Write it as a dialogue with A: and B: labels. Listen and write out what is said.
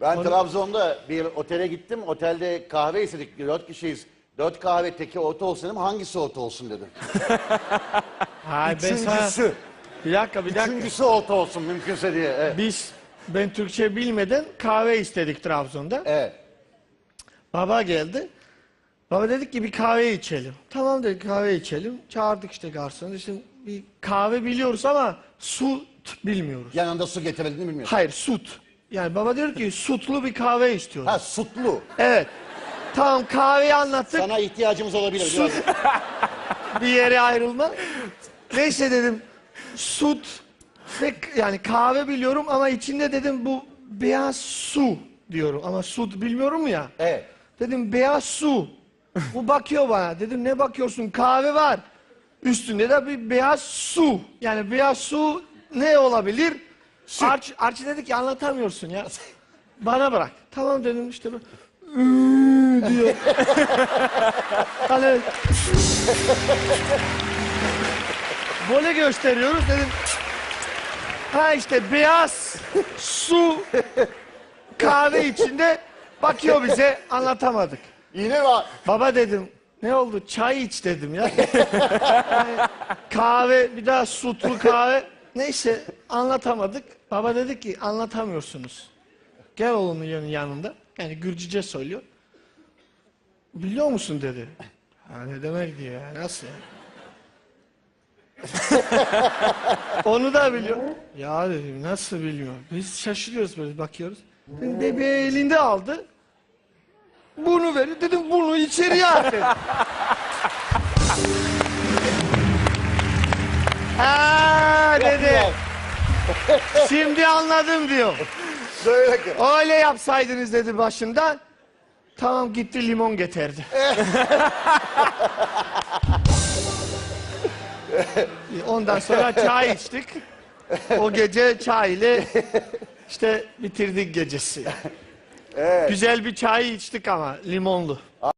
A: Ben Trabzon'da bir otele gittim. Otelde kahve istedik. Dört kişiyiz. Dört kahve teki orta olsun dedim. Hangisi orta olsun dedim.
B: Hayır ben sana...
A: Üçüncüsü.
B: Bir dakika bir dakika.
A: Üçüncüsü orta olsun mümkünse diye. Evet.
B: Biz ben Türkçe bilmeden kahve istedik Trabzon'da.
A: evet.
B: Baba geldi. Baba dedik ki bir kahve içelim. Tamam dedik kahve içelim. Çağırdık işte garsonu. İşte bir kahve biliyoruz ama su bilmiyoruz.
A: Yanında su getirebildiğini bilmiyorum.
B: Hayır süt. Yani baba diyor ki sütlu bir kahve istiyoruz.
A: Ha sutlu.
B: Evet. Tamam kahveyi anlattık.
A: Sana ihtiyacımız olabilir. Biraz.
B: bir yere ayrılma. Neyse dedim süt ve yani kahve biliyorum ama içinde dedim bu beyaz su diyorum ama süt bilmiyorum ya.
A: Evet.
B: Dedim beyaz su. Bu bakıyor bana. Dedim ne bakıyorsun? Kahve var. Üstünde de bir beyaz su. Yani beyaz su ne olabilir? Arç, Arçı dedi ki anlatamıyorsun ya. Bana bırak. Tamam dedim işte bu. "Iıı" diyor. hani böyle gösteriyoruz dedim. Ha işte beyaz su kahve içinde bakıyor bize anlatamadık.
A: Yine var.
B: Baba dedim ne oldu çay iç dedim ya. Yani kahve bir daha sütlü kahve. Neyse anlatamadık. Baba dedi ki anlatamıyorsunuz. Gel oğlunun yan- yanında. Yani Gürcüce söylüyor. Biliyor musun dedi. Ha, ne demek diyor ya nasıl ya? Onu da biliyor. Ya dedim nasıl biliyor? Biz şaşırıyoruz böyle bakıyoruz. Dedim, bebeği elinde aldı. Bunu verin dedim bunu içeriye at dedim. Dedi. Şimdi anladım diyor.
A: Söyle ki.
B: Öyle yapsaydınız dedi başından. Tamam gitti limon getirdi. Ondan sonra çay içtik. O gece çay ile işte bitirdik gecesi. Güzel bir çay içtik ama limonlu.